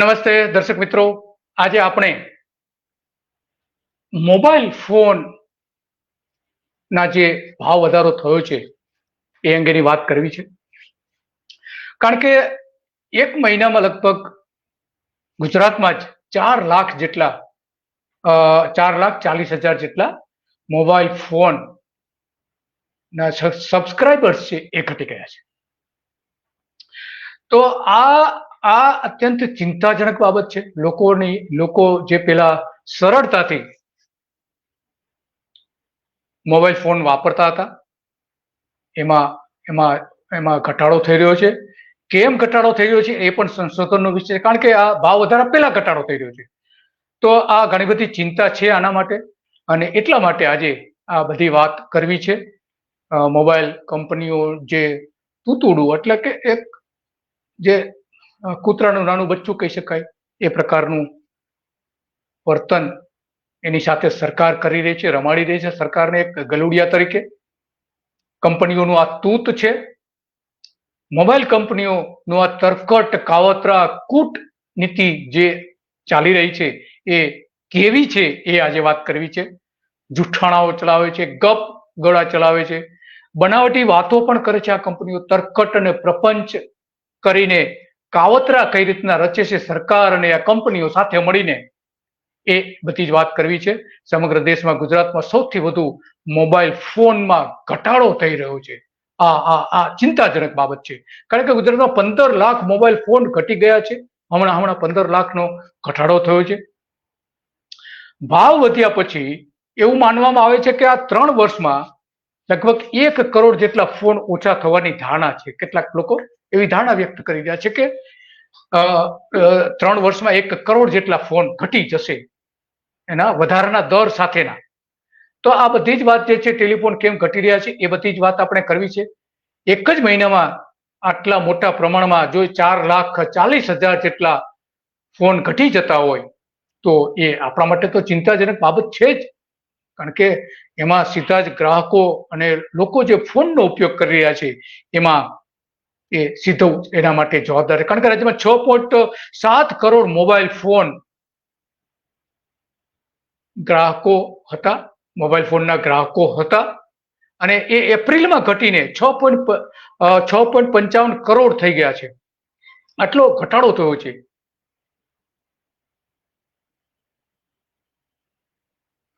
નમસ્તે દર્શક મિત્રો. આજે આપણે મોબાઈલ ફોન ના જે ભાવ વધારો થયો છે એ અંગેની વાત કરવી છે. કારણ કે એક મહિનામાં લગભગ ગુજરાતમાં જ ચાર લાખ જેટલા ચાર લાખ ચાલીસ હજાર જેટલા મોબાઈલ ફોન ના સબસ્ક્રાઇબર્સ છે એ ઘટી ગયા છે. તો આ આ અત્યંત ચિંતાજનક બાબત છે. લોકોની, લોકો જે પેલા સરળતાથી મોબાઈલ ફોન વાપરતા હતા, એમાં એમાં એમાં ઘટાડો થઈ રહ્યો છે. કેમ ઘટાડો થઈ રહ્યો છે એ પણ સંશોધનનો વિષય છે. કારણ કે આ ભાવ વધારા પહેલા ઘટાડો થઈ રહ્યો છે. તો આ ઘણી બધી ચિંતા છે આના માટે. અને એટલા માટે આજે આ બધી વાત કરવી છે. મોબાઈલ કંપનીઓ જે તૂતુડું, એટલે કે એક જે કૂતરાનું નાનું બચ્ચું કહી શકાય. એ પ્રકારનું વર્તન એની સાથે સરકાર કરી રહી છે, રમાડી રહી છે. સરકારને એક ગલુડિયા તરીકે કંપનીઓનું આ તૂત છે. મોબાઈલ કંપનીઓનું આ તરકટ, કાવતરા કૂટ નીતિ જે ચાલી રહી છે, એ કેવી છે એ આજે વાત કરવી છે. જુઠ્ઠાણાઓ ચલાવે છે, ગપ ગળા ચલાવે છે. બનાવટી વાતો પણ કરે છે આ કંપનીઓ. તરકટ અને પ્રપંચ કરીને કાવતરા કઈ રીતના રચે છે સરકાર અને આ કંપનીઓ સાથે મળીને? એ બધી જ વાત કરવી છે. સમગ્ર દેશમાં ગુજરાતમાં સૌથી વધુ મોબાઈલ ફોનમાં ઘટાડો થઈ રહ્યો છે. આ આ આ ચિંતાજનક બાબત છે. કારણ કે ગુજરાતમાં પંદર લાખ મોબાઈલ ફોન ઘટી ગયા છે. હમણાં હમણાં પંદર લાખનો ઘટાડો થયો છે. ભાવ વધ્યા પછી એવું માનવામાં આવે છે કે આ ત્રણ વર્ષમાં લગભગ એક કરોડ જેટલા ફોન ઓછા થવાની ધારણા છે. કેટલાક લોકો એવી ધારણા વ્યક્ત કરી રહ્યા છે કે ત્રણ વર્ષમાં એક કરોડ જેટલા ફોન ઘટી જશે એના વધારાના દર સાથેના. તો આ બધી જ વાત જે છે, ટેલિફોન કેમ ઘટી રહ્યા છે, એ બધી જ વાત આપણે કરવી છે. એક જ મહિનામાં આટલા મોટા પ્રમાણમાં જો ચાર લાખ ચાલીસ હજાર જેટલા ફોન ઘટી જતા હોય, તો એ આપણા માટે તો ચિંતાજનક બાબત છે જ. કારણ કે એમાં સીધા જ ગ્રાહકો અને લોકો જે ફોનનો ઉપયોગ કરી રહ્યા છે, એમાં એ સીધો એના માટે જવાબદાર. કારણ કે રાજ્યમાં છ પોઈન્ટ સાત કરોડ મોબાઈલ ફોન ગ્રાહકો હતા. મોબાઈલ ફોનના ગ્રાહકો હતા. અને એ એપ્રિલમાં ઘટીને છ પોઈન્ટ છ પોઈન્ટ પંચાવન કરોડ થઈ ગયા છે. આટલો ઘટાડો થયો છે.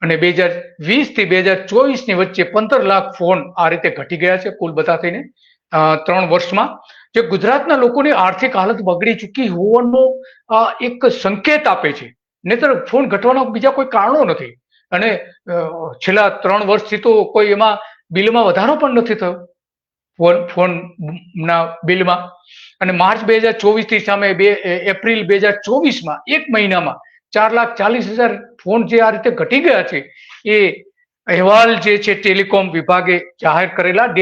અને બે હજાર વીસથી બે હજાર ચોવીસની વચ્ચે પંદર લાખ ફોન આ રીતે ઘટી ગયા છે, કુલ બધા થઈને. ત્રણ વર્ષમાં, જે ગુજરાતના લોકોની આર્થિક હાલત બગડી ચૂકી હોવાનો એક સંકેત આપે છે. નહીતર ફોન ઘટવાના બીજા કોઈ કારણો નથી. અને છેલ્લા ત્રણ વર્ષથી તો કોઈ એમાં બિલમાં વધારો પણ નથી થયો. ફોન, ફોનના બિલમાં. અને માર્ચ બે હજાર ચોવીસથી સામે બે એપ્રિલ બે હજાર ચોવીસમાં, એક મહિનામાં, ચાર લાખ ચાલીસ હજાર ફોન જે આ રીતે ઘટી ગયા છે, એ અહેવાલ જે છે ટેલિકોમ વિભાગે જાહેર કરેલા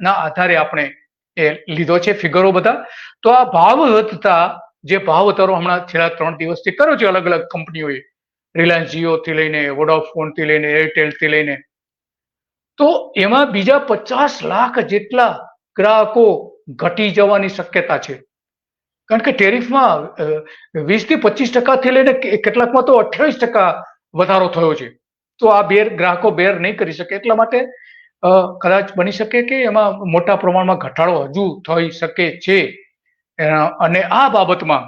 ડેટાના આધારે આપણે એ લીધો છે ફિગરો બધા. તો આ ભાવ વધતા જે ભાવ વધારો હમણાં છેલ્લા ત્રણ દિવસથી કર્યો છે અલગ અલગ કંપનીઓએ રિલાયન્સ જીઓ થી લઈને વોડાફોનથી લઈને એરટેલથી લઈને. તો એમાં બીજા પચાસ લાખ જેટલા ગ્રાહકો ઘટી જવાની શક્યતા છે. કારણ કે ટેરિફમાં વીસથી પચીસ ટકાથી લઈને કેટલાકમાં તો અઠ્યાવીસ ટકા વધારો થયો છે. તો આ બેર, ગ્રાહકો બેર નહીં કરી શકે એટલા માટે કદાચ બની શકે કે એમાં મોટા પ્રમાણમાં ઘટાડો હજુ થઈ શકે છે અ, અને આ બાબતમાં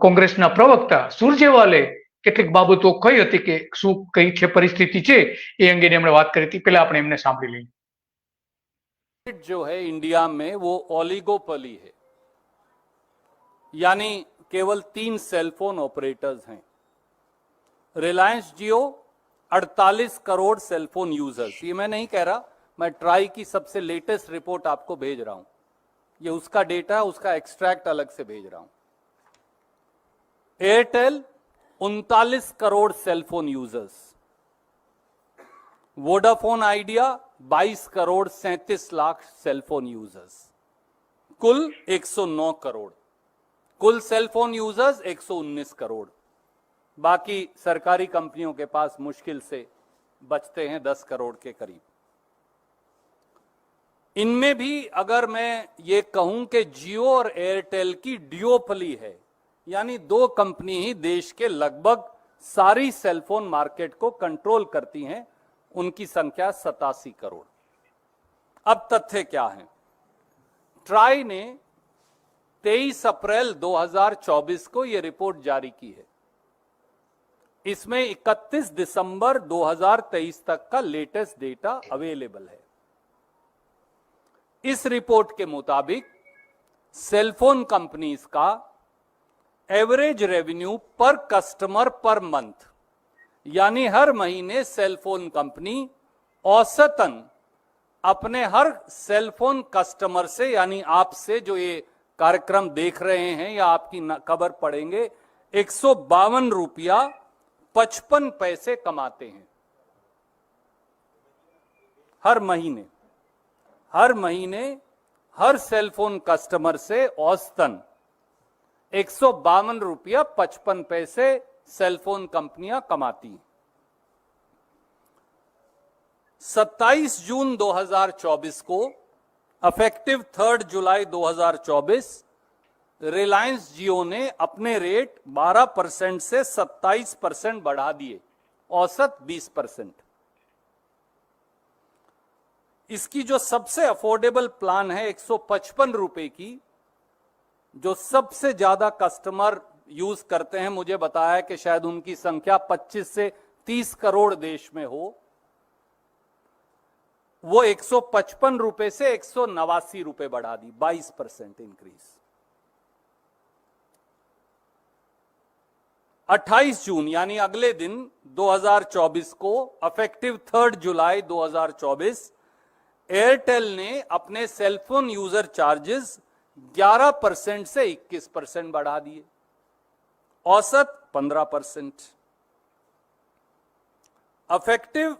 કોંગ્રેસના પ્રવક્તા સુરજેવાલે કેટલીક બાબતો કહી હતી કે શું કઈ છે પરિસ્થિતિ છે એ અંગેની એમણે વાત કરી હતી પહેલા આપણે એમને સાંભળી લઈએ जो है इंडिया में वो ओलिगोपली है यानी केवल तीन सेलफोन ऑपरेटर्स हैं रिलायंस जियो 48 crore cellphone users ये मैं नहीं कह रहा, मैं ट्राई की सबसे लेटेस्ट रिपोर्ट आपको भेज रहा हूँ। ये उसका डेटा उसका एक्सट्रैक्ट अलग से भेज रहा हूँ। एयरटेल उनतालीस crore cellphone users Vodafone Idea 22 crore 37 lakh cellphone users कुल 109 करोड़। कुल सेलफोन यूज़र्स 119 करोड़। बाकी सरकारी कंपनियों के पास मुश्किल से बचते हैं 10 करोड़ के करीब। इनमें भी अगर मैं ये कहूँ कि जियो और एयरटेल की डियोपली है, यानी दो कंपनी ही देश के लगभग सारी सेलफोन मार्केट को कंट्रोल करती हैं, उनकी संख्या सतासी करोड़। अब तथ्य क्या है? ट्राई ने 23 अप्रैल 2024 को यह रिपोर्ट जारी की है। इसमें 31 दिसंबर 2023 तक का लेटेस्ट डेटा अवेलेबल है। इस रिपोर्ट के मुताबिक सेलफोन कंपनीज़ का एवरेज रेवेन्यू पर कस्टमर पर मंथ यानी हर महीने सेलफोन कंपनी औसतन अपने हर सेलफोन कस्टमर से, यानी आपसे जो ये कार्यक्रम देख रहे हैं या आपकी खबर पढ़ेंगे, एक सौ बावन रुपया पचपन पैसे कमाते हैं। हर महीने हर महीने हर सेलफोन कस्टमर से औसतन एक सौ बावन रुपया पचपन पैसे सेलफोन कंपनियाँ कमाती हैं। 27 जून 2024 को effective third July 2024 Reliance Jio ने अपने रेट 12 परसेंट से 27 परसेंट बढ़ा दिए। औसत 20 परसेंट। इसकी जो सबसे अफोर्डेबल प्लान है एक सौ पचपन रुपए की, जो सबसे ज़्यादा कस्टमर यूज़ करते हैं, मुझे बताया कि शायद उनकी संख्या 25 से 30 करोड़ देश में हो, वो 155 रुपए से एक रुपए बढ़ा दी 22 परसेंट इंक्रीज 28 जून, यानी अगले दिन 2024 को अफेक्टिव थर्ड जुलाई 2024 एयरटेल ने अपने सेलफोन यूज़र चार्जेस 11 परसेंट से 21 परसेंट बढ़ा दिए। औसत 15 परसेंट। अफेक्टिव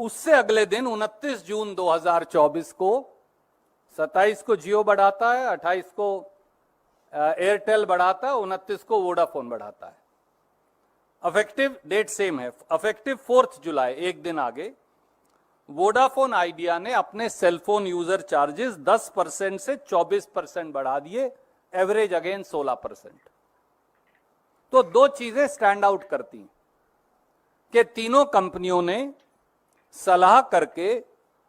उससे अगले दिन 29 जून 2024 को 27 को जियो बढ़ाता है 28 को एयरटेल बढ़ाता है 29 को वोडाफोन बढ़ाता है। अफेक्टिव डेट सेम है. अफेक्टिव फोर्थ जुलाई एक दिन आगे वोडाफोन आइडिया ने अपने सेलफोन यूज़र चार्जेस 10 परसेंट से 24 परसेंट बढ़ा दिए एवरेज अगेन 16 परसेंट. तो दो चीज़ें स्टैंड आउट करती कि तीनों कंपनियों ने सलाह करके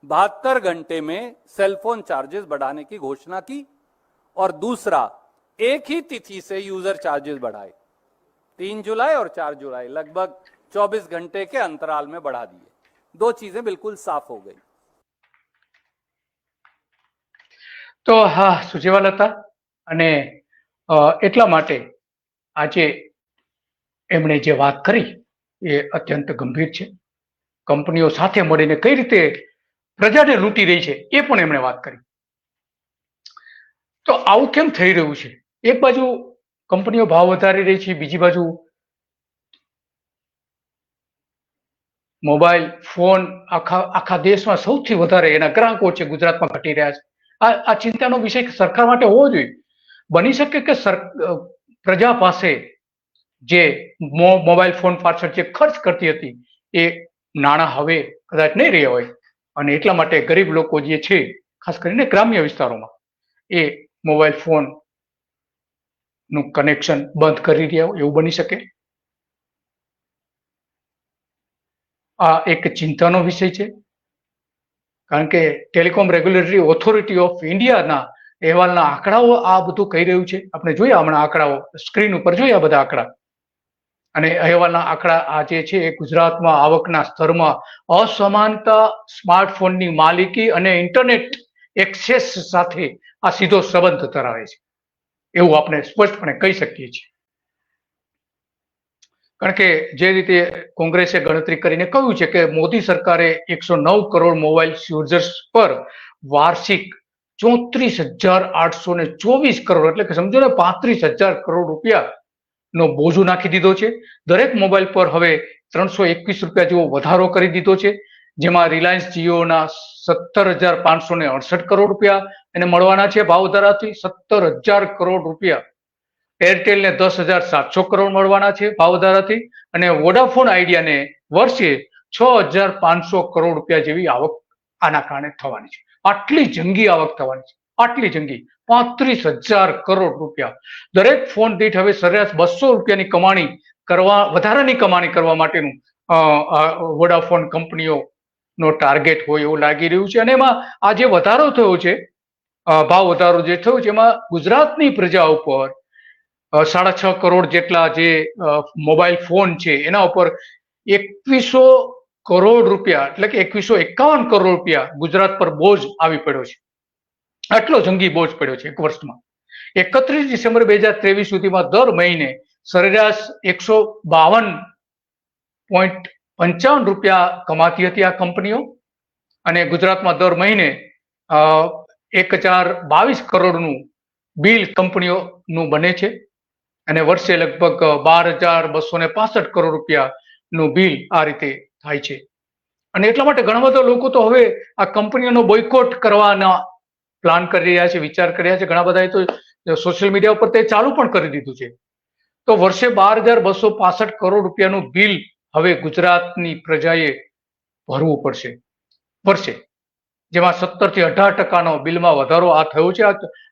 बहत्तर घंटे में सेलफोन चार्जेस बढ़ाने की घोषणा की, और दूसरा, एक ही तिथि से यूज़र चार्जेस बढ़ाए. तीन जुलाई और चार जुलाई लगभग 24 घंटे के अंतराल में बढ़ा दिए दो चीजें बिल्कुल साफ हो गई તો હા સુજેવાલ હતા અને અ, એટલા માટે આજે એમણે જે વાત કરી એ અત્યંત ગંભીર છે કંપનીઓ સાથે મળીને કઈ રીતે પ્રજાને લૂંટી રહી છે એ પણ એમણે વાત કરી તો આવું કેમ થઈ રહ્યું છે એક બાજુ કંપનીઓ ભાવ વધારી રહી છે. બીજી બાજુ મોબાઈલ, ફોન આખા આખા દેશમાં સૌથી વધારે એના ગ્રાહકો છે ગુજરાતમાં ઘટી રહ્યા છે. આ આ ચિંતાનો વિષય સરકાર માટે હોવો જોઈએ. બની શકે કે પ્રજા પાસે જે મોબાઈલ, ફોન પાછળ જે ખર્ચ કરતી હતી એ નાણાં હવે કદાચ નહીં રહ્યા હોય. અને એટલા માટે ગરીબ લોકો જે છે, ખાસ કરીને ગ્રામ્ય વિસ્તારોમાં, એ મોબાઈલ, ફોન નું કનેક્શન બંધ કરી રહ્યા હોય એવું બની શકે? આ એક ચિંતાનો વિષય છે. કારણ કે ટેલિકોમ રેગ્યુલેટરી ઓથોરિટી ઓફ ઇન્ડિયાના અહેવાલના આંકડાઓ આ બધું કહી રહ્યું છે. આપણે જોયા હમણાં આંકડાઓ. સ્ક્રીન ઉપર જોયા બધા આંકડા. અને અહેવાલના આંકડા આ જે છે એ ગુજરાતમાં આવકના સ્તરમાં અસમાનતા સ્માર્ટફોનની માલિકી અને ઇન્ટરનેટ એક્સેસ સાથે આ સીધો સંબંધ ધરાવે છે. એવું આપણે સ્પષ્ટપણે કહી શકીએ છીએ. કારણ કે જે રીતે કોંગ્રેસે ગણતરી કરીને કહ્યું છે કે મોદી સરકારે એકસો નવ કરોડ મોબાઈલ યુઝર્સ પર વાર્ષિક ચોત્રીસ હજાર આઠસો ને ચોવીસ કરોડ એટલે કે સમજો ને પાંત્રીસ હજાર કરોડ રૂપિયા નો બોજો નાખી દીધો છે. દરેક મોબાઈલ પર હવે ત્રણસો એકવીસ રૂપિયા જેવો વધારો કરી દીધો છે. જેમાં રિલાયન્સ જીઓના સત્તર હજાર પાંચસો ને અડસઠ કરોડ રૂપિયા એને મળવાના છે ભાવ વધારાથી સત્તર હજાર કરોડ રૂપિયા. એરટેલને દસ હજાર સાતસો કરોડ મળવાના છે ભાવ વધારાથી અને વોડાફોન આઈડિયાને વર્ષે છ હજાર પાંચસો કરોડ રૂપિયા જેવી આવક આના કારણે થવાની છે. આટલી જંગી આવક થવાની છે. આટલી જંગી. પાંત્રીસ હજાર કરોડ રૂપિયા. દરેક ફોન દીઠ હવે સરેરાશ બસો રૂપિયાની કમાણી કરવા, વધારાની કમાણી કરવા માટેનું વોડાફોન કંપનીઓ નો ટાર્ગેટ હોય એવું લાગી રહ્યું છે. અને એમાં આ જે વધારો થયો છે ભાવ વધારો જે થયો છે, એમાં ગુજરાતની પ્રજા ઉપર સાડા છ કરોડ જેટલા જે મોબાઈલ ફોન છે, એના ઉપર એકવીસો કરોડ રૂપિયા, એટલે કે એકવીસો એકાવન કરોડ રૂપિયા ગુજરાત પર બોજ આવી પડ્યો છે. આટલો જંગી બોજ પડ્યો છે એક વર્ષમાં. એકત્રીસ ડિસેમ્બર બે હજાર ત્રેવીસ સુધીમાં દર મહિને સરેરાશ એકસો બાવન પોઈન્ટ પંચાવન રૂપિયા કમાતી હતી આ કંપનીઓ અને ગુજરાતમાં દર મહિને એક હજાર બાવીસ કરોડનું બિલ કંપનીઓનું બને છે અને વર્ષે લગભગ બાર હજાર બસો ને પાસઠ કરોડ રૂપિયાનું બિલ આ રીતે થાય છે. અને એટલા માટે ઘણા બધા લોકો તો હવે આ કંપનીઓનો બોયકોટ કરવાના પ્લાન કરી રહ્યા છે, વિચાર કરી રહ્યા છે. ઘણા બધાએ તો સોશિયલ મીડિયા ઉપર તે ચાલુ પણ કરી દીધું છે. તો વર્ષે બાર હજાર બસો પાસઠ કરોડ રૂપિયાનું બિલ હવે ગુજરાતની પ્રજાએ ભરવું પડશે. ભરશે. જેમાં સત્તરથી અઢાર ટકાનો બિલમાં વધારો આ થયો છે.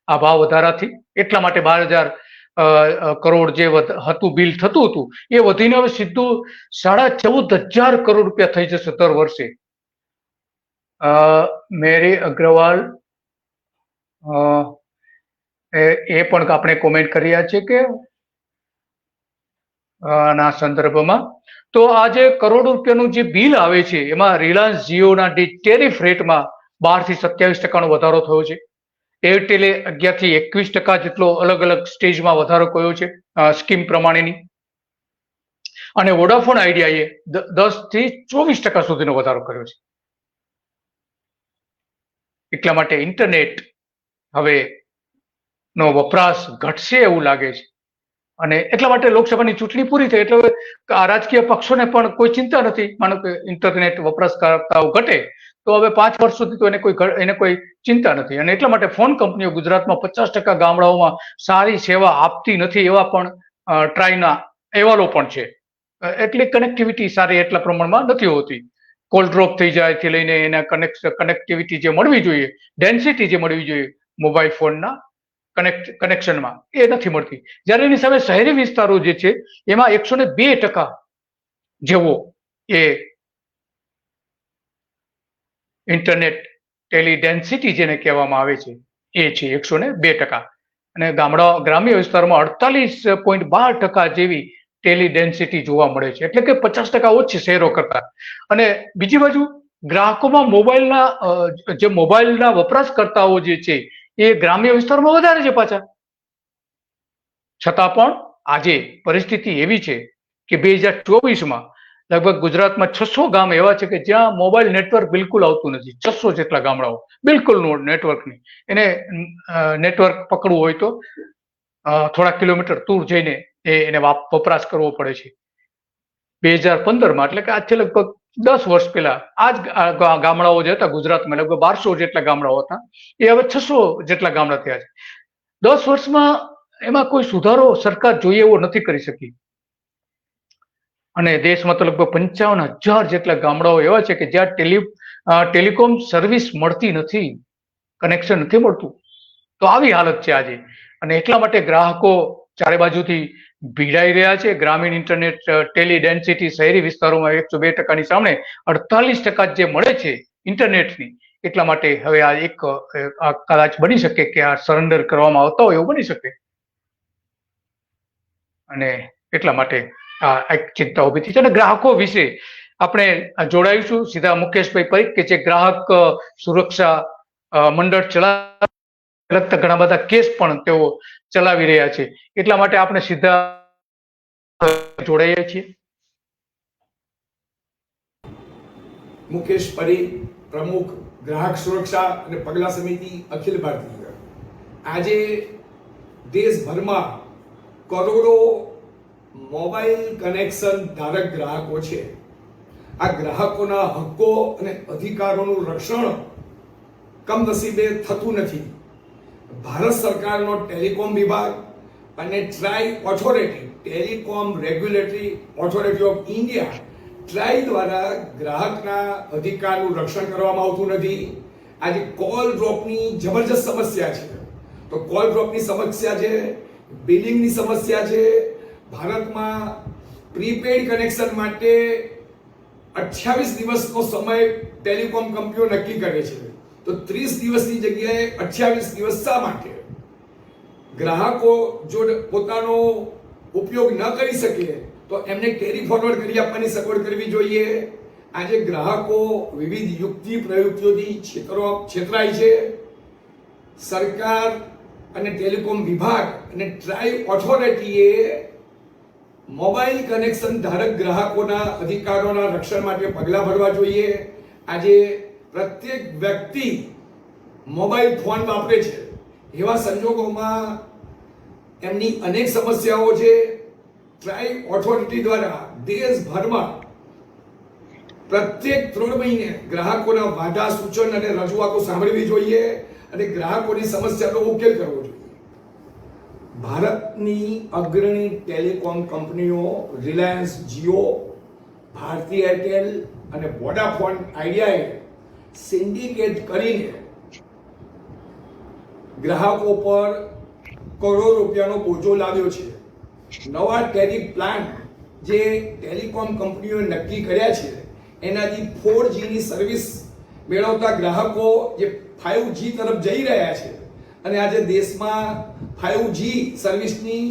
આ ભાવ વધારાથી. એટલા માટે બાર હજાર કરોડ જે હતું, બિલ થતું હતું, એ વધીને હવે સીધું સાડા ચૌદ હજાર કરોડ રૂપિયા થઈ જશે દર વર્ષે. મેરી અગ્રવાલ એ પણ આપણે કોમેન્ટ કર્યા છે કે ના સંદર્ભમાં. તો આ જે કરોડ રૂપિયાનું જે બિલ આવે છે, એમાં રિલાયન્સ જીઓના ટેરિફ રેટમાં બારથી સત્યાવીસ ટકાનો વધારો થયો છે. એરટેલે અગિયારથી એકવીસ ટકા જેટલો અલગ અલગ સ્ટેજમાં વધારો કર્યો છે સ્કીમ પ્રમાણેની. અને વોડાફોન આઈડિયાએ દસથી ચોવીસ ટકા સુધીનો વધારો કર્યો છે. એટલા માટે ઇન્ટરનેટ હવે નો વપરાશ ઘટશે એવું લાગે છે. અને એટલા માટે લોકસભાની ચૂંટણી પૂરી થઈ એટલે આ રાજકીય પક્ષોને પણ કોઈ ચિંતા નથી. માનો કે ઇન્ટરનેટ વપરાશકર્તાઓ ઘટે, તો હવે પાંચ વર્ષ સુધી તો એને કોઈ એને કોઈ ચિંતા નથી. અને એટલા માટે ફોન કંપનીઓ ગુજરાતમાં પચાસ ટકા ગામડાઓમાં સારી સેવા આપતી નથી એવા પણ ટ્રાયના અહેવાલો પણ છે. એટલે કનેક્ટિવિટી સારી એટલા પ્રમાણમાં નથી હોતી. કોલ ડ્રોપ થઈ જાય થી લઈને એના કનેક્ટ કનેક્ટિવિટી જે મળવી જોઈએ ડેન્સિટી જે મળવી જોઈએ, મોબાઈલ ફોનના કનેક્ટ કનેક્શનમાં એ નથી મળતી. જ્યારે એની સામે શહેરી વિસ્તારો જે છે, એમાં એકસો ને બે ટકા જેવો એ ઇન્ટરનેટ ટેલી ડેન્સિટી જેને કહેવામાં આવે છે, એ છે એકસો ને બે ટકા. અને ગામડા, ગ્રામ્ય વિસ્તારમાં અડતાલીસ પોઈન્ટ બાર ટકા જેવી ટેલી ડેન્સિટી જોવા મળે છે. એટલે કે પચાસ ટકા ઓછી શહેરો કરતા. અને બીજી બાજુ, ગ્રાહકોમાં મોબાઈલના જે મોબાઈલના વપરાશકર્તાઓ જે છે એ ગ્રામ્ય વિસ્તારમાં વધારે છે પાછા. છતાં પણ આજે પરિસ્થિતિ એવી છે કે બે હજાર ચોવીસમાં લગભગ ગુજરાતમાં છસો ગામ એવા છે કે જ્યાં મોબાઈલ નેટવર્ક બિલકુલ આવતું નથી. છસો જેટલા ગામડાઓ. બિલકુલ નેટવર્ક નહીં એને નેટવર્ક પકડવું હોય તો થોડા કિલોમીટર દૂર જઈને એને વપરાશ કરવો પડે છે. બે હજાર પંદરમાં, એટલે કે આજથી લગભગ દસ વર્ષ પહેલા આ જ ગામડાઓ જે હતા ગુજરાતમાં, લગભગ બારસો જેટલા ગામડાઓ હતા, એ હવે છસો જેટલા ગામડા થયા છે. દસ વર્ષમાં એમાં કોઈ સુધારો સરકાર જોઈએ એવો નથી કરી શકી. અને દેશમાં તો લગભગ પંચાવન હજાર જેટલા ગામડાઓ એવા છે કે જ્યાં ટેલી ટેલિકોમ સર્વિસ મળતી નથી, કનેક્શન નથી મળતું. તો આવી હાલત છે આજે. અને એટલા માટે ગ્રાહકો ચારે બાજુથી ભીડાઈ રહ્યા છે. ગ્રામીણ ઇન્ટરનેટ ટેલી ડેન્સિટી શહેરી વિસ્તારોમાં એકસો બે ટકાની સામે અડતાલીસ ટકા જે મળે છે ઇન્ટરનેટની એટલા માટે હવે આ એક કદાચ બની શકે કે આ સરેન્ડર કરવામાં આવતા હોય એવું બની શકે. અને એટલા માટે આ એક ચિંતા ઊભી થઈ છે. અને ગ્રાહકો વિશે આપણે જોડાઈશું. સીધા મુકેશભાઈ પરીખ કે જે ગ્રાહક સુરક્ષા મંડળ ચલા લગતા ઘણા બધા કેસ પણ તેઓ ચલાવી રહ્યા છે. એટલા માટે આપણે સીધા જોડાઈએ છીએ. મુકેશ પરી પ્રમુખ, ગ્રાહક સુરક્ષા અને પગલા સમિતિ, અખિલ ભારતીય આજે દેશભરમાં કરોડો મોબાઈલ કનેક્શન ધારક ગ્રાહકો છે. આ ગ્રાહકોના હક્કો અને અધિકારોનું રક્ષણ કમનસીબે થતું નથી. ભારત સરકારનો ટેલિકોમ વિભાગ અને TRAI authority, telecom regulatory authority of India TRAI દ્વારા ગ્રાહકના અધિકારનું રક્ષણ કરવામાં આવતું નથી. આજે કોલ ડ્રોપની જબરજસ્ત સમસ્યા છે. તો કોલ ડ્રોપની સમસ્યા છે, બિલિંગની સમસ્યા છે. ભારતમાં પ્રીપેડ કનેક્શન માટે અઠ્યાવીસ દિવસનો સમય ટેલિકોમ કંપનીઓ નક્કી કરે છે. તો ત્રીસ દિવસની જગ્યાએ અઠ્યાવીસ દિવસ શા માટે? ગ્રાહકો જો પોતાનો ઉપયોગ ન કરી શકે, તો એમને કેરી ફોરવર્ડ કરી આપવાની સગવડ કરવી જોઈએ. આજે ગ્રાહકો વિવિધ યુક્તિ પ્રયુક્તિઓથી છેતરો, છેતરાય છે. સરકાર અને ટેલિકોમ વિભાગ અને ટ્રાઈ ઓથોરિટીએ મોબાઈલ કનેક્શન ધારક ગ્રાહકોના અધિકારોના રક્ષણ માટે પગલાં ભરવા જોઈએ. આજે પ્રત્યેક વ્યક્તિ મોબાઈલ ફોન વાપરે છે. એવા સંજોગોમાં એમની અનેક સમસ્યાઓ છે. ટ્રાઈ ઓથોરિટી દ્વારા દેશભરમાં પ્રત્યેક ત્રણ મહિને ગ્રાહકોના વાઢા સૂચન અને રજૂઆતો સાંભળવી જોઈએ અને ગ્રાહકોની સમસ્યાનો ઉકેલ કરવો જોઈએ. ભારતની અગ્રણી ટેલિકોમ કંપનીઓ રિલાયન્સ જીઓ, ભારતી એરટેલ અને વોડાફોન આઈડિયાએ સિન્ડિકેટ કરીને ગ્રાહકો પર કરોડો રૂપિયાનો બોજો લાવ્યો છે. નવા ટેરિફ પ્લાન જે ટેલિકોમ કંપનીઓએ નક્કી કર્યા છે, એનાથી ફોર જીની સર્વિસ મેળવતા ગ્રાહકો જે ફાઇવ જી તરફ જઈ રહ્યા છે અને આજે દેશમાં ફાઇવ જી સર્વિસની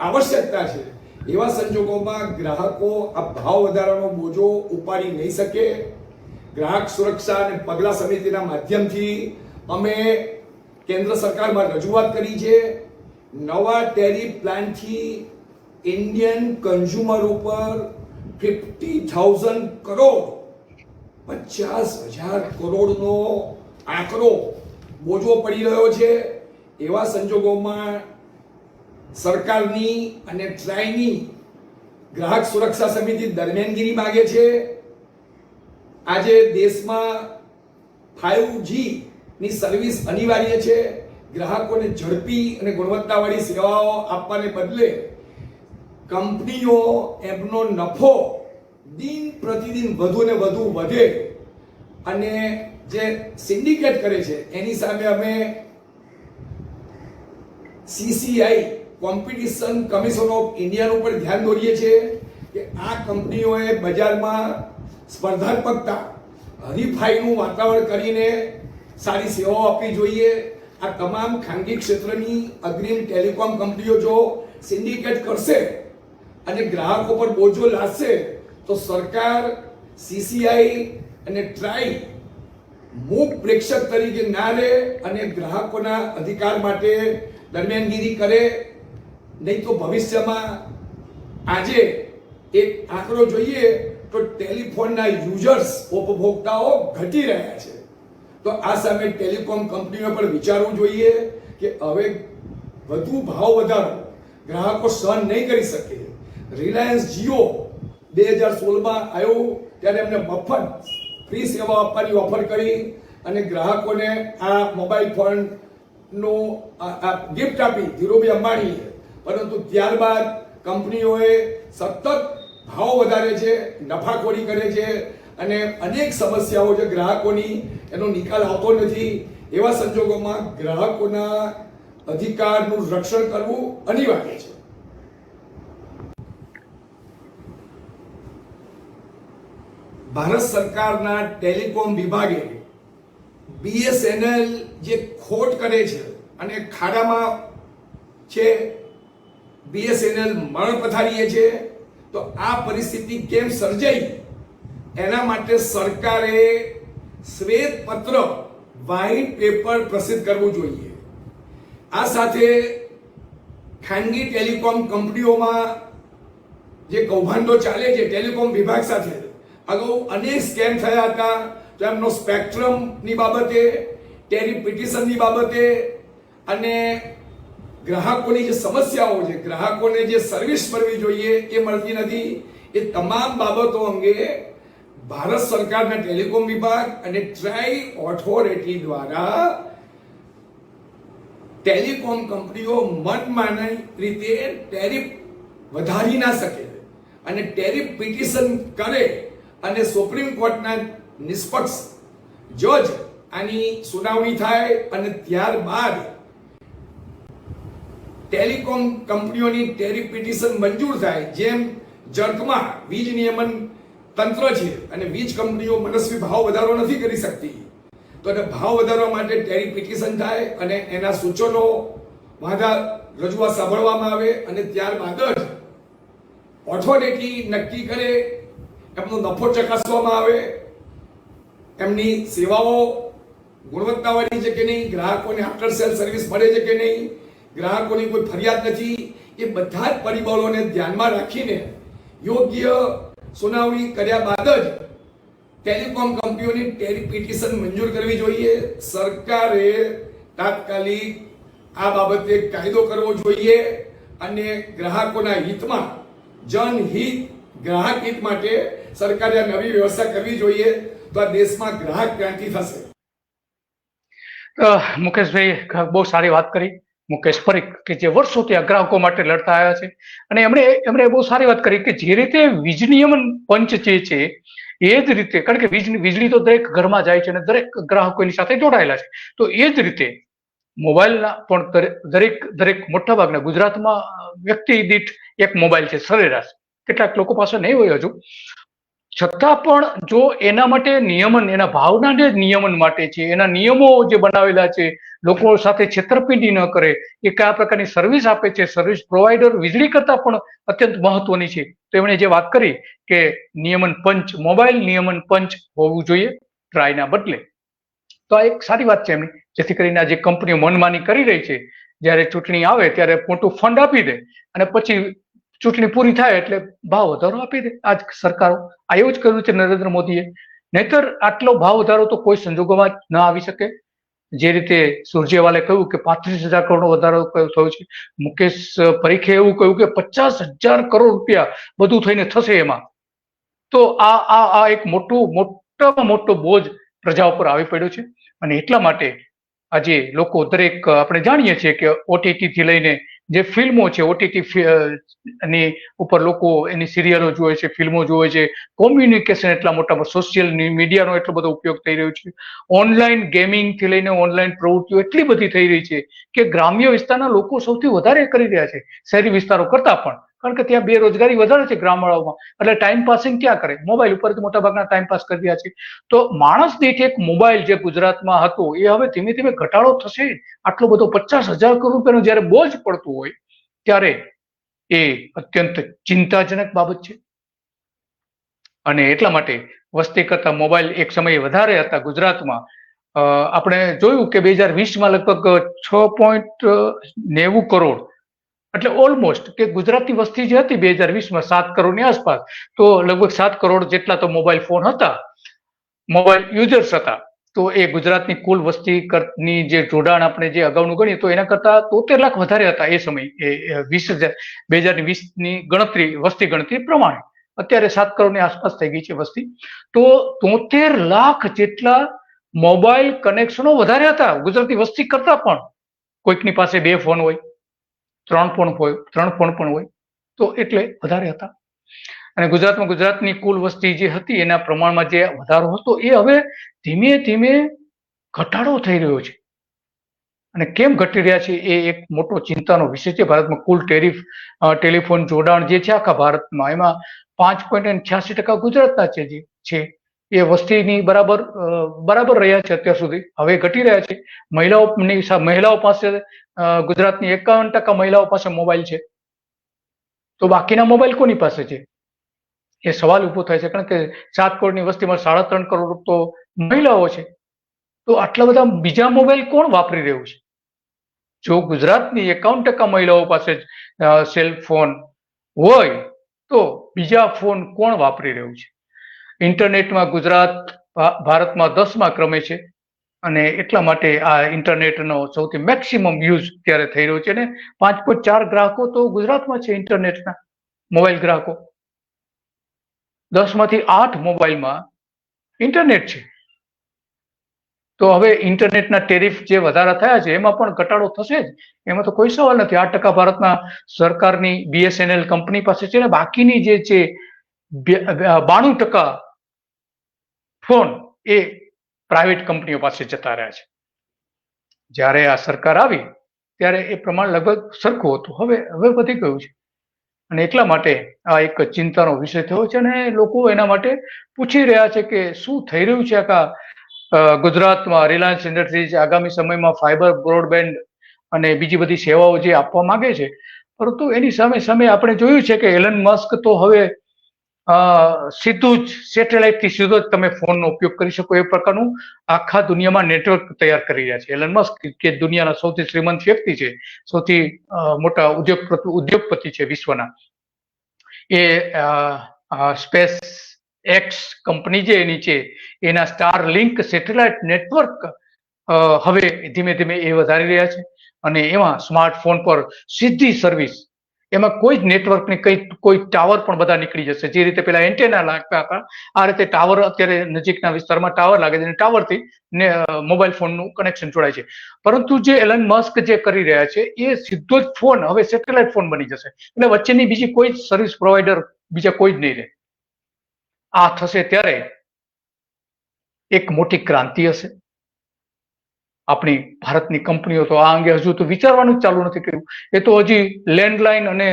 આવશ્યકતા છે, એવા સંજોગોમાં ગ્રાહકો આ ભાવ વધારાનો બોજો ઉપાડી નહીં શકે. ગ્રાહક સુરક્ષા અને પગલા સમિતિના માધ્યમથી અમે કેન્દ્ર સરકારમાં રજૂઆત કરી છે, નવા ટેરિફ પ્લાનથી ઇન્ડિયન કન્ઝ્યુમર ઉપર ફિફ્ટી થાઉઝન્ડ કરોડ, પચાસ હજાર કરોડનો આંકડો બોજો પડી રહ્યો છે. એવા સંજોગોમાં સરકારની અને ટ્રાયની ગ્રાહક સુરક્ષા સમિતિ દરમિયાનગીરી માગે છે. આજે દેશમાં ફાઇવની સર્વિસ અનિવાર્ય છે. ગ્રાહકોને ઝડપી અને ગુણવત્તાવાળી સેવાઓ આપવાને બદલે કંપનીઓ એમનો નફો દિન પ્રતિદિન વધુ ને વધુ વધે અને જે સિન્ડિકેટ કરે છે, એની સામે અમે સીસીઆઈ કોમ્પિટિશન કમિશન ઓફ ઇન્ડિયાનું પણ ધ્યાન દોરીએ છીએ કે આ કંપનીઓએ બજારમાં સ્પર્ધાત્મકતા. હરીફાઈનું વાતાવરણ કરીને સારી સેવાઓ આપવી જોઈએ. આ તમામ ખાનગી ક્ષેત્રની અગ્રીમ ટેલિકોમ કંપનીઓ જો સિન્ડિકેટ કરશે અને ગ્રાહકો પર બોજો લાદશે, તો સરકાર, સીસીઆઈ અને ટ્રાઈ મૂક પ્રેક્ષક તરીકે ના રહે અને ગ્રાહકોના અધિકાર માટે દરમિયાનગીરી કરે. નહીં તો ભવિષ્યમાં આજે એક આંકડો જોઈએ તો ટેલિફોનના યુઝર્સ ઉપભોક્તાઓ ઘટી રહ્યા છે. તો આ સામે ટેલિકોમ કંપનીઓ પણ વિચારવું જોઈએ કે હવે વધુ ભાવ વધારો ગ્રાહકો સહન નહીં કરી શકે. રિલાયન્સ જીઓ બે હજાર સોળમાં આવ્યું ત્યારે એમને મફત ફ્રી સેવા આપવાની ઓફર કરી અને ગ્રાહકોને આ મોબાઈલ ફોનનું ગિફ્ટ આપી ધીરુભાઈ અંબાણીએ. પરંતુ ત્યારબાદ કંપનીઓએ સતત ભાવ વધારે છે, નફાખોરી કરે છે અને અનેક સમસ્યાઓ છે ગ્રાહકોની. એનો નિકાલ આવતો નથી. એવા સંજોગોમાં ગ્રાહકોના અધિકારનું રક્ષણ કરવું અનિવાર્ય છે. ભારત સરકારના ટેલિકોમ વિભાગે બીએસએનએલ જે ખોટ કરે છે અને ખાડામાં છે, બીએસએનએલ મરણ પથારીએ છે. તો આ પરિસ્થિતિ કેમ સર્જાઈ? એના માટે સરકારે શ્વેત પત્ર વ્હાઇટ પેપર પ્રસિદ્ધ કરવું જોઈએ. આ સાથે ખાનગી ટેલિકોમ કંપનીઓમાં જે કૌભાંડો ચાલે છે, ટેલિકોમ વિભાગ સાથે, અગાઉ અનેક સ્કેમ થયા હતા. તો એમનો સ્પેક્ટ્રમની બાબતે ટેરી પિટિશનની બાબતે અને ગ્રાહકોની જે સમસ્યાઓ છે, ગ્રાહકોને જે સર્વિસ મળવી જોઈએ એ મળતી નથી, એ તમામ બાબતો અંગે ભારત સરકારના ટેલિકોમ વિભાગ અને ટ્રાઈ ઓથોરિટી દ્વારા ટેલિકોમ કંપનીઓ મનમાની રીતે ટેરિફ વધારી ના શકે અને ટેરિફ પિટિશન કરે અને સુપ્રીમ કોર્ટના નિષ્પક્ષ જજ આની સુનાવણી થાય અને ત્યારબાદ ટેલિકોમ કંપનીઓની ટેરિફ પિટિશન મંજૂર થાય, જેમ જર્કમાં વીજ નિયમન તંત્ર છે અને વીજ કંપનીઓ મનસ્વી ભાવ વધારો નથી કરી શકતી. તો એને ભાવ વધારવા માટે ટેરિફ પિટિશન થાય અને એના સૂચનો વાંધા રજૂઆત સાંભળવામાં આવે અને ત્યારબાદ જ ઓથોરિટી નક્કી કરે, એમનો નફો ચકાસવામાં આવે, એમની સેવાઓ ગુણવત્તાવાળી છે કે નહીં, ગ્રાહકોને આફ્ટર સેલ સર્વિસ મળે છે કે નહીં ગ્રાહકોની કોઈ ફરિયાદ નથી, એ બધા જ પરિબળોને ધ્યાનમાં રાખીને યોગ્ય સુનાવણી કર્યા બાદ જ ટેલિકોમ કંપનીઓની ટેરી પિટિશન મંજૂર કરવી જોઈએ. સરકારે તાત્કાલિક આ બાબતે કાયદો કરવો જોઈએ અને ગ્રાહકોના હિતમાં, જનહિત ગ્રાહક હિત માટે સરકારે આ નવી વ્યવસ્થા કરવી જોઈએ તો આ દેશમાં ગ્રાહક ક્રાંતિ થશે. મુકેશભાઈ, બહુ સારી વાત કરી. મુકેશ પરીખ કે જે વર્ષોથી આ ગ્રાહકો માટે લડતા આવ્યા છે. અને એમણે એમણે બહુ સારી વાત કરી કે જે રીતે વીજ નિયમન પંચ જે છે, એ જ રીતે, કારણ કે વીજ, વીજળી તો દરેક ઘરમાં જાય છે અને દરેક ગ્રાહકો એની સાથે જોડાયેલા છે. તો એ જ રીતે મોબાઈલના પણ દરેક દરેક દરેક મોટાભાગના ગુજરાતમાં વ્યક્તિ દીઠ એક મોબાઈલ છે સરેરાશ. કેટલાક લોકો પાસે નહીં હોય હજુ. છતાં પણ જો એના માટે નિયમન, એના ભાવના જે નિયમન માટે છે, એના નિયમો જે બનાવેલા છે, લોકો સાથે છેતરપિંડી ન કરે, એ કયા પ્રકારની સર્વિસ આપે છે સર્વિસ પ્રોવાઈડર વીજળી કરતા પણ અત્યંત મહત્વની છે. તો એમણે જે વાત કરી કે નિયમન પંચ મોબાઈલ નિયમન પંચ હોવું જોઈએ ટ્રાયના બદલે. તો આ એક સારી વાત છે એમની. જેથી કરીને આ જે કંપનીઓ મનમાની કરી રહી છે, જ્યારે ચૂંટણી આવે ત્યારે મોટું ફંડ આપી દે અને પછી ચૂંટણી પૂરી થાય એટલે ભાવ વધારો આપી દે. આજ સરકારો આ એવું જ કર્યું છે નરેન્દ્ર મોદીએ. નહીતર આટલો ભાવ વધારો તો કોઈ સંજોગોમાં જ ન આવી શકે. જે રીતે સુરજેવાલે કહ્યું કે પાંત્રીસ હજાર કરોડનો વધારો થયો છે. મુકેશ પરીખે એવું કહ્યું કે પચાસ હજાર કરોડ રૂપિયા બધું થઈને થશે એમાં. તો આ આ આ એક મોટું, મોટામાં મોટો બોજ પ્રજા ઉપર આવી પડ્યો છે. અને એટલા માટે આજે લોકો દરેક આપણે જાણીએ છીએ કે ઓટીટી થી લઈને જે ફિલ્મો છે ઓટીટી ની ઉપર લોકો એની સિરિયલો જોવે છે, ફિલ્મો જોવે છે. કોમ્યુનિકેશન એટલા મોટા સોશિયલ મીડિયાનો એટલો બધો ઉપયોગ થઈ રહ્યો છે. ઓનલાઈન ગેમિંગથી લઈને ઓનલાઈન પ્રવૃત્તિઓ એટલી બધી થઈ રહી છે કે ગ્રામ્ય વિસ્તારના લોકો સૌથી વધારે કરી રહ્યા છે. શહેરી વિસ્તારો કરતા પણ. કારણ કે ત્યાં બેરોજગારી વધારે છે ગ્રામવાળાઓમાં. એટલે ટાઈમ પાસિંગ ક્યાં કરે? મોબાઈલ ઉપર મોટાભાગના ટાઈમ પાસ કરી રહ્યા છે. તો માણસ દીઠ એક મોબાઈલ જે ગુજરાતમાં હતો, એ હવે ધીમે ધીમે ઘટાડો થશે. આટલો બધો પચાસ હજાર કરોડ રૂપિયાનો જ્યારે બોજ પડતું હોય, ત્યારે એ અત્યંત ચિંતાજનક બાબત છે. અને એટલા માટે વસ્તી કરતા મોબાઈલ એક સમયે વધારે હતા ગુજરાતમાં. આપણે જોયું કે બે હજાર વીસમાં લગભગ છ પોઈન્ટ નેવું કરોડ એટલે ઓલમોસ્ટ કે ગુજરાતની વસ્તી જે હતી બે હજાર વીસમાં સાત કરોડની આસપાસ, તો લગભગ સાત કરોડ જેટલા તો મોબાઈલ ફોન હતા મોબાઈલ યુઝર્સ હતા. તો એ ગુજરાતની કુલ વસ્તી ની જે જોડાણ આપણે જે અગાઉનું ગણીએ, તો એના કરતા તોતેર લાખ વધારે હતા એ સમય. એ વીસ હજાર, બે હજાર વીસની ગણતરી, વસ્તી ગણતરી પ્રમાણે. અત્યારે સાત કરોડની આસપાસ થઈ ગઈ છે વસ્તી. તો તોતેર લાખ જેટલા મોબાઈલ કનેક્શનો વધારે હતા ગુજરાતની વસ્તી કરતા પણ કોઈકની પાસે બે ફોન હોય ત્રણ ફોન હોય, ત્રણ ફોન પણ હોય, તો એટલે વધારે હતા. અને ગુજરાતમાં ગુજરાતની કુલ વસ્તી જે હતી, એના પ્રમાણમાં જે વધારો હતો, એ હવે ધીમે ધીમે ઘટાડો થઈ રહ્યો છે. અને કેમ ઘટી રહ્યા છે, એ એક મોટો ચિંતાનો વિષય છે. ભારતમાં કુલ ટેરિફ ટેલિફોન જોડાણ જે છે, આખા ભારતમાં એમાં પાંચ પોઈન્ટ છ્યાસી ટકા ગુજરાતના છે જે, છે. એ વસ્તીની બરાબર બરાબર રહ્યા છે અત્યાર સુધી. હવે ઘટી રહ્યા છે. મહિલાઓની મહિલાઓ પાસે ગુજરાતની એકાવન ટકા મહિલાઓ પાસે મોબાઈલ છે. તો બાકીના મોબાઈલ કોની પાસે છે? એ સવાલ ઊભો થાય છે, કારણ કે સાત કરોડની વસ્તીમાં સાડા ત્રણ કરોડ તો મહિલાઓ છે. તો આટલા બધા બીજા મોબાઈલ કોણ વાપરી રહ્યું છે? જો ગુજરાતની એકાવન ટકા મહિલાઓ પાસે સેલ ફોન હોય, તો બીજા ફોન કોણ વાપરી રહ્યું છે? ઇન્ટરનેટમાં ગુજરાત ભારતમાં દસમા ક્રમે છે. અને એટલા માટે આ ઇન્ટરનેટનો સૌથી મેક્સિમમ યુઝ ત્યારે થઈ રહ્યો છે. અને પાંચ પોઈન્ટ ચાર ગ્રાહકો તો ગુજરાતમાં છે ઇન્ટરનેટના મોબાઈલ ગ્રાહકો. દસમાંથી આઠ મોબાઈલમાં ઇન્ટરનેટ છે. તો હવે ઇન્ટરનેટના ટેરિફ જે વધારા થયા છે, એમાં પણ ઘટાડો થશે જ. એમાં તો કોઈ સવાલ નથી. આઠ ટકા ભારતના સરકારની બીએસએનએલ કંપની પાસે છે ને બાકીની જે છે બાણું ટકા ફોન એ પ્રાઇવેટ કંપનીઓ પાસે જતા રહ્યા છે. જ્યારે આ સરકાર આવી, ત્યારે એ પ્રમાણ લગભગ સરખું હતું. હવે હવે વધી ગયું છે. અને એટલા માટે આ એક ચિંતાનો વિષય થયો છે અને લોકો એના માટે પૂછી રહ્યા છે કે શું થઈ રહ્યું છે આખા ગુજરાતમાં રિલાયન્સ ઇન્ડસ્ટ્રીઝ આગામી સમયમાં ફાઇબર બ્રોડબેન્ડ અને બીજી બધી સેવાઓ જે આપવા માંગે છે. પરંતુ એની સામે સામે આપણે જોયું છે કે એલન મસ્ક તો હવે સીધું જ સેટેલાઇટથી સીધો જ તમે ફોનનો ઉપયોગ કરી શકો. એ પ્રકારનું આખા દુનિયામાં નેટવર્ક તૈયાર કરી રહ્યા છે. એલન મસ્ક કે દુનિયાના સૌથી શ્રીમંત વ્યક્તિ છે, સૌથી મોટા ઉદ્યોગપતિ ઉદ્યોગપતિ છે વિશ્વના. એ સ્પેસ એક્સ કંપની જે એની છે, એના સ્ટાર લિંક સેટેલાઇટ નેટવર્ક હવે ધીમે ધીમે એ વધારી રહ્યા છે. અને એમાં સ્માર્ટફોન પર સીધી સર્વિસ એમાં કોઈ જ નેટવર્કની કઈ, કોઈ ટાવર પણ બધા નીકળી જશે. જે રીતે પેલા એન્ટેના લાગતા હતા, આ રીતે ટાવર અત્યારે નજીકના વિસ્તારમાં ટાવર લાગે છે અને ટાવરથી ને મોબાઈલ ફોનનું કનેક્શન જોડાય છે. પરંતુ જે એલન મસ્ક જે કરી રહ્યા છે, એ સીધો જ ફોન હવે સેટેલાઇટ ફોન બની જશે. એટલે વચ્ચેની બીજી કોઈ જ સર્વિસ પ્રોવાઈડર બીજા કોઈ જ નહીં રહે. આ થશે ત્યારે એક મોટી ક્રાંતિ હશે. આપણી ભારતની કંપનીઓ તો આ અંગે હજુ તો વિચારવાનું જ ચાલુ નથી કર્યું. એ તો હજી લેન્ડલાઇન અને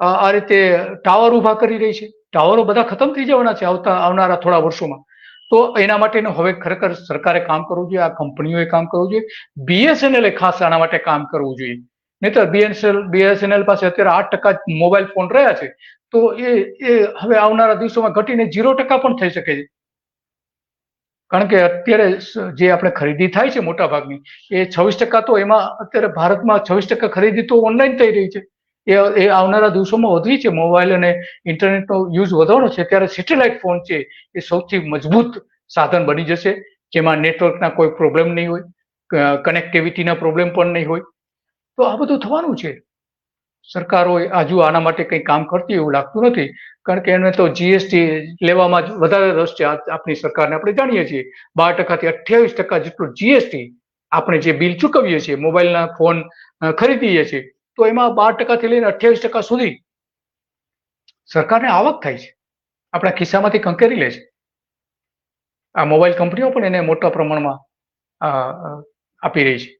આ રીતે ટાવર ઊભા કરી રહી છે. ટાવરો બધા ખતમ થઈ જવાના છે આવતા, આવનારા થોડા વર્ષોમાં. તો એના માટેનું હવે ખરેખર સરકારે કામ કરવું જોઈએ, આ કંપનીઓએ કામ કરવું જોઈએ. બીએસએનએલ એ ખાસ આના માટે કામ કરવું જોઈએ. નહીતર બીએસએલ, બીએસએનએલ પાસે અત્યારે આઠ ટકા મોબાઈલ ફોન રહ્યા છે. તો એ એ હવે આવનારા દિવસોમાં ઘટીને ઝીરો ટકા પણ થઈ શકે છે. કારણ કે અત્યારે જે આપણે ખરીદી થાય છે મોટા ભાગની એ છવ્વીસ ટકા તો એમાં અત્યારે ભારતમાં છવ્વીસ ટકા ખરીદી તો ઓનલાઈન થઈ રહી છે. એ એ આવનારા દિવસોમાં વધવી છે. મોબાઈલ અને ઇન્ટરનેટનો યુઝ વધવાનો છે. ત્યારે સેટેલાઇટ ફોન છે એ સૌથી મજબૂત સાધન બની જશે, જેમાં નેટવર્કના કોઈ પ્રોબ્લેમ નહીં હોય કનેક્ટિવિટીના પ્રોબ્લેમ પણ નહીં હોય. તો આ બધું થવાનું છે. સરકારો હજુ આના માટે કંઈ કામ કરતી એવું લાગતું નથી. કારણ કે એને તો જીએસટી લેવામાં જ વધારે રસ છે આપણી સરકારને. આપણે જાણીએ છીએ બાર ટકાથી અઠ્યાવીસ ટકા જેટલું જીએસટી આપણે જે બિલ ચૂકવીએ છીએ, મોબાઈલના ફોન ખરીદીએ છીએ, તો એમાં બાર ટકાથી લઈને અઠ્યાવીસ ટકા સુધી સરકારને આવક થાય છે. આપણા ખિસ્સામાંથી કંકેરી લે છે. આ મોબાઈલ કંપનીઓ પણ એને મોટા પ્રમાણમાં આપી રહી છે.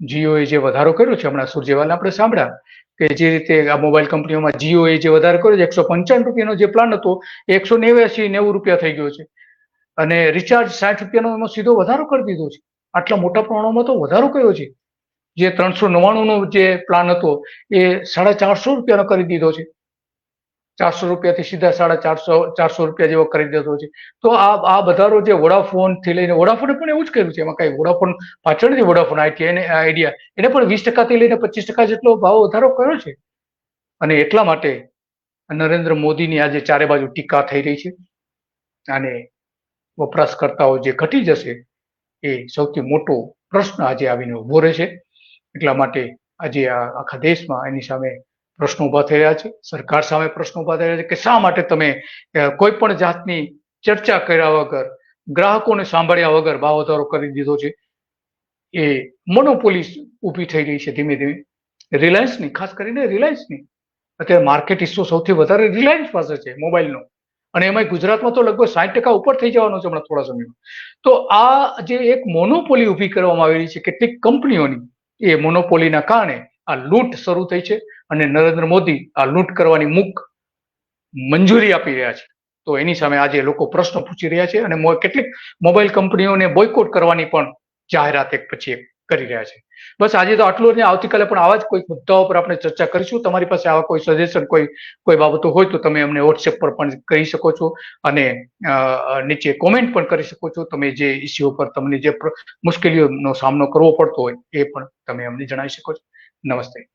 જીઓએ જે વધારો કર્યો છે હમણાં સુરજેવાલા આપણે સાંભળ્યા. કે જે રીતે આ મોબાઈલ કંપનીઓમાં જીઓ એ જે વધારે કર્યો છે, એકસો પંચાવન રૂપિયાનો જે પ્લાન હતો એકસો નેવ્યાસી નેવું રૂપિયા થઈ ગયો છે. અને રિચાર્જ સાઠ રૂપિયાનો એમાં સીધો વધારો કરી દીધો છે. આટલા મોટા પ્રમાણમાં તો વધારો કર્યો છે. જે ત્રણસો નવ્વાણું નો જે પ્લાન હતો, એ સાડા ચારસો રૂપિયાનો કરી દીધો છે. ચારસો રૂપિયાથી સીધા સાડા ચારસો ચારસો રૂપિયા જેવો કરી દેતો છે. તો આ આ વધારો જે વોડાફોનથી લઈને, વોડાફોને પણ એવું જ કર્યું છે. એમાં કઈ વોડાફોન પાછળ નથી વોડાફોન આઈટી એને આઈડિયા. એને પણ વીસ ટકાથી લઈને પચીસ ટકા જેટલો ભાવ વધારો કર્યો છે. અને એટલા માટે નરેન્દ્ર મોદીની આજે ચારે બાજુ ટીકા થઈ રહી છે. અને વપરાશકર્તાઓ જે ઘટી જશે એ સૌથી મોટો પ્રશ્ન આજે આવીને ઊભો રહે છે એટલા માટે આજે આખા દેશમાં એની સામે પ્રશ્નો ઊભા થઈ રહ્યા છે. સરકાર સામે પ્રશ્નો ઊભા થઈ રહ્યા છે કે શા માટે તમે કોઈ પણ જાતની ચર્ચા કર્યા વગર, ગ્રાહકોને સાંભળ્યા વગર ભાવ વધારો કરી દીધો છે. એ મોનોપોલી ઊભી થઈ રહી છે ધીમે ધીમે. રિલાયન્સની ખાસ કરીને રિલાયન્સની અત્યારે માર્કેટ હિસ્સો સૌથી વધારે રિલાયન્સ પાસે છે મોબાઈલનો અને એમાં ગુજરાતમાં તો લગભગ સાઠ ટકા ઉપર થઈ જવાનો છે હમણાં થોડા સમયમાં. તો આ જે એક મોનોપોલી ઊભી કરવામાં આવેલી છે કેટલીક કંપનીઓની, એ મોનોપોલીના કારણે આ લૂંટ શરૂ થઈ છે. અને નરેન્દ્ર મોદી આ લૂંટ કરવાની મુક મંજૂરી આપી રહ્યા છે. તો એની સામે આજે લોકો પ્રશ્નો પૂછી રહ્યા છે અને કેટલીક મોબાઈલ કંપનીઓને બોયકોટ કરવાની પણ જાહેરાત એક પછી એક કરી રહ્યા છે. બસ આજે તો આટલું જ આવતીકાલે પણ આવા જ કોઈ મુદ્દાઓ પર આપણે ચર્ચા કરીશું. તમારી પાસે આવા કોઈ સજેશન કોઈ કોઈ બાબતો હોય તો તમે અમને વોટ્સએપ પર પણ કહી શકો છો અને નીચે કોમેન્ટ પણ કરી શકો છો. તમે જે ઇસ્યુ પર તમને જે મુશ્કેલીઓનો સામનો કરવો પડતો હોય એ પણ તમે અમને જણાવી શકો છો. નમસ્તે.